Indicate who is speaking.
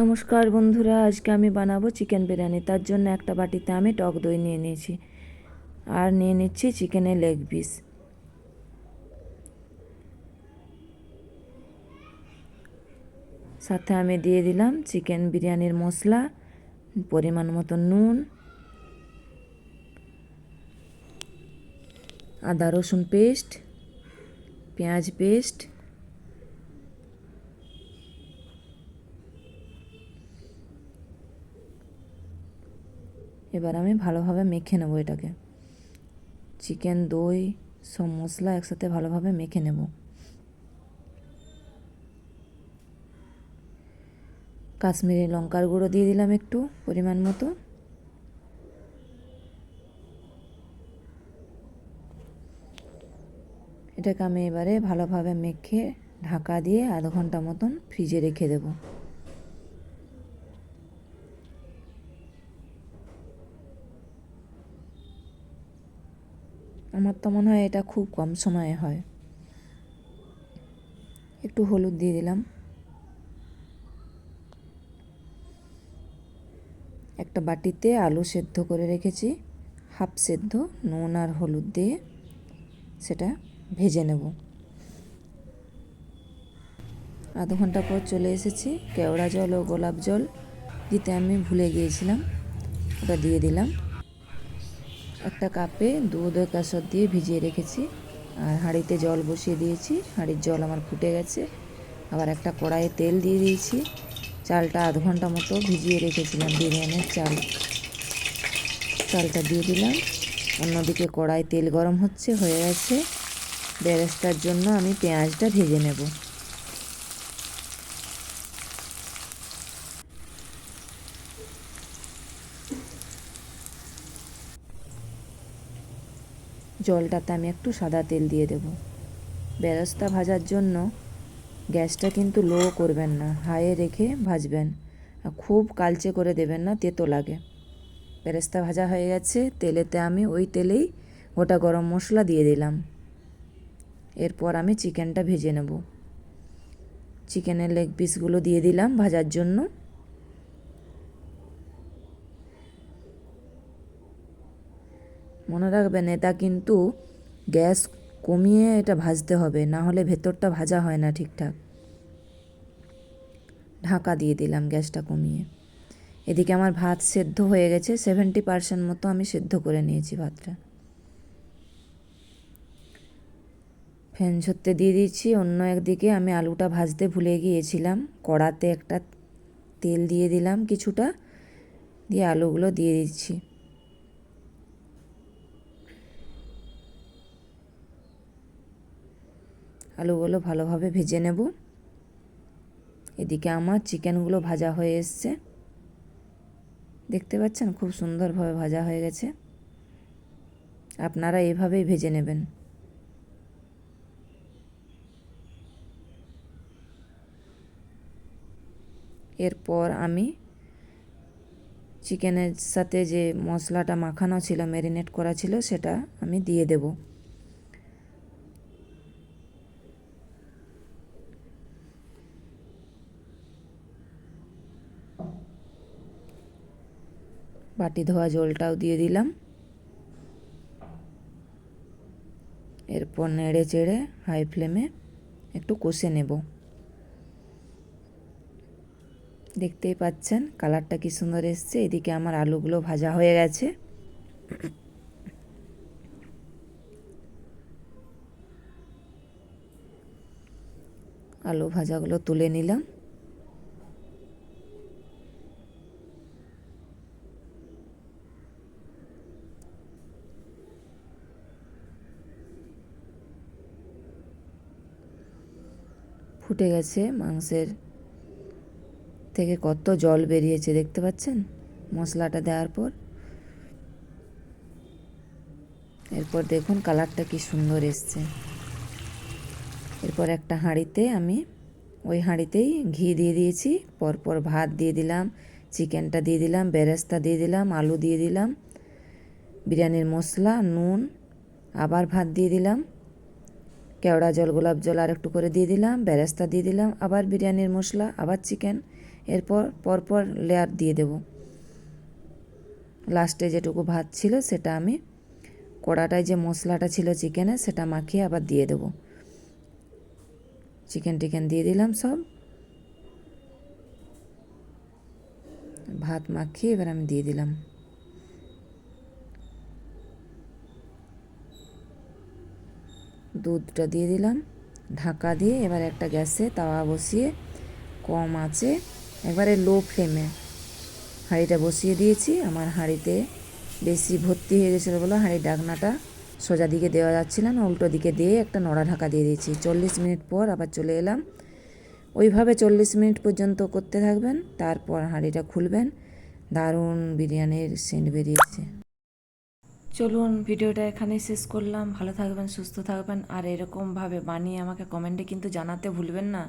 Speaker 1: নমস্কার বন্ধুরা, আজকে আমি বানাবো চিকেন বিরিয়ানি। তার জন্য একটা বাটিতে আমি টক দই নিয়ে নিয়েছি। আর নিয়ে নিচ্ছি চিকেনের লেগ পিস। সাথে আমি দিয়ে দিলাম চিকেন বিরিয়ানির মশলা, পরিমাণ মতো নুন, আদা রসুন পেস্ট, পেঁয়াজ পেস্ট এবার আমি ভালোভাবে মেখে নেব এটাকে। চিকেন, দই, সব মশলা একসাথে ভালোভাবে মেখে নেব। কাশ্মীরি লঙ্কার গুঁড়ো দিয়ে দিলাম একটু পরিমাণ মতো। এটাকে আমি এবারে ভালোভাবে মেখে ঢাকা দিয়ে আধ ঘণ্টা মতন ফ্রিজে রেখে দেবো। আমার তো মনে হয় এটা খুব কম সময়ে হয়। একটু হলুদ দিয়ে দিলাম। একটা বাটিতে আলু সেদ্ধ করে রেখেছি। হাফ সেদ্ধ, নুন আর হলুদ দিয়ে সেটা ভেজে নেব। আধ ঘণ্টা পর চলে এসেছি, কেওড়া জল ও গোলাপ জল দিতে আমি ভুলে গিয়েছিলাম, ওটা দিয়ে দিলাম। একটা কাপে দুধ ও কেশর দিয়ে ভিজিয়ে রেখেছি। আর হাঁড়িতে জল বসিয়ে দিয়েছি। হাঁড়ির জল আমার ফুটে গেছে। আবার একটা কড়াইয়ে তেল দিয়ে দিয়েছি। চালটা আধ ঘণ্টা মতো ভিজিয়ে রেখেছিলাম বিরিয়ানির চাল। চালটা দিয়ে দিলাম। অন্যদিকে কড়াই তেল গরম হচ্ছে, হয়ে গেছে। বেরেস্তার জন্য আমি পেঁয়াজটা ভেজে নেব। জলটাতে আমি একটু সাদা তেল দিয়ে দেব। বেরস্তা ভাজার জন্য গ্যাসটা কিন্তু লো করবেন না, হাইয়ে রেখে ভাজবেন। খুব কালচে করে দেবেন না, তেতো লাগে। বেরেস্তা ভাজা হয়ে গেছে, তেলেতে আমি ওই তেলেই গোটা গরম মশলা দিয়ে দিলাম। এরপর আমি চিকেনটা ভেজে নেব। চিকেনের লেগ পিসগুলো দিয়ে দিলাম ভাজার জন্য। রাখবেন, এটা কিন্তু গ্যাস কমিয়ে এটা ভাজতে হবে, না হলে ভেতরটা ভাজা হয় না ঠিকঠাক। ঢাকা দিয়ে দিলাম গ্যাসটা কমিয়ে। এদিকে আমার ভাত সেদ্ধ হয়ে গেছে সেভেন্টি পার্সেন্ট মতো আমি সেদ্ধ করে নিয়েছি ভাতটা। ফ্যান ঝরতে দিয়ে দিচ্ছি অন্য একদিকে আমি আলুটা ভাজতে ভুলে গিয়েছিলাম। কড়াতে একটা তেল দিয়ে দিলাম কিছুটা, দিয়ে আলুগুলো দিয়ে দিচ্ছি। আলুগুলো ভালোভাবে ভেজে নেব। এদিকে আমার চিকেনগুলো ভাজা হয়ে এসছে। দেখতে পাচ্ছেন খুব সুন্দরভাবে ভাজা হয়ে গেছে। আপনারা এভাবেই ভেজে নেবেন। এরপর আমি চিকেনের সাথে যে মশলাটা মাখানো ছিল ম্যারিনেট করা ছিল, সেটা আমি দিয়ে দেবো। বাটি ধোয়া জলটাও দিয়ে দিলাম। এরপর নেড়ে চেড়ে হাই ফ্লেমে একটু কষে নেব। দেখতেই পাচ্ছেন কালারটা কি সুন্দর এসছে। এদিকে আমার আলুগুলো ভাজা হয়ে গেছে। আলু ভাজাগুলো তুলে নিলাম। ফুটে গেছে মাংসের থেকে কত জল বেরিয়েছে, দেখতে পাচ্ছেন? মশলাটা দেওয়ার পর। এরপর দেখুন কালারটা কি সুন্দর এসছে। এরপর একটা হাঁড়িতে আমি ওই হাঁড়িতেই ঘি দিয়ে দিয়েছি, পরপর ভাত দিয়ে দিলাম, চিকেনটা দিয়ে দিলাম, বেরেস্তা দিয়ে দিলাম, আলু দিয়ে দিলাম, বিরিয়ানির মশলা, নুন, আবার ভাত দিয়ে দিলাম। কেওড়া জল, গোলাপ জল আর একটু করে দিয়ে দিলাম বেরেস্তা দিয়ে দিলাম, আবার বিরিয়ানির মশলা, আবার চিকেন, এরপর পরপর লেয়ার দিয়ে দেব। লাস্টে যেটুকু ভাত ছিল সেটা আমি কড়াটায় যে মশলাটা ছিল চিকেনে সেটা মাখিয়ে আবার দিয়ে দেবো। চিকেন টিকেন দিয়ে দিলাম সব। ভাত মাখিয়ে এবার আমি দিয়ে দিলাম। দুধটা দিয়ে দিলাম। ঢাকা দিয়ে এবার একটা গ্যাসে তাওয়া বসিয়ে, কম আছে, একবারে লো ফ্লেমে হাঁড়িটা বসিয়ে দিয়েছি। আমার হাঁড়িতে বেশি ভর্তি হয়ে গেছিল বলে হাঁড়ির ডাকনাটা সোজা দিকে দেওয়া যাচ্ছিল না, উল্টো দিকে দিয়ে একটা নড়া ঢাকা দিয়ে দিয়েছি। চল্লিশ মিনিট পর আবার চলে এলাম। ওইভাবে চল্লিশ মিনিট পর্যন্ত করতে থাকবেন, তারপর হাঁড়িটা খুলবেন। দারুণ বিরিয়ানির সেন্ট বেরিয়েছে। চলুন ভিডিওটা এখানে শেষ করলাম। ভালো থাকবেন, সুস্থ থাকবেন, আর এরকমভাবে বানিয়ে আমাকে কমেন্টে কিন্তু জানাতে ভুলবেন না।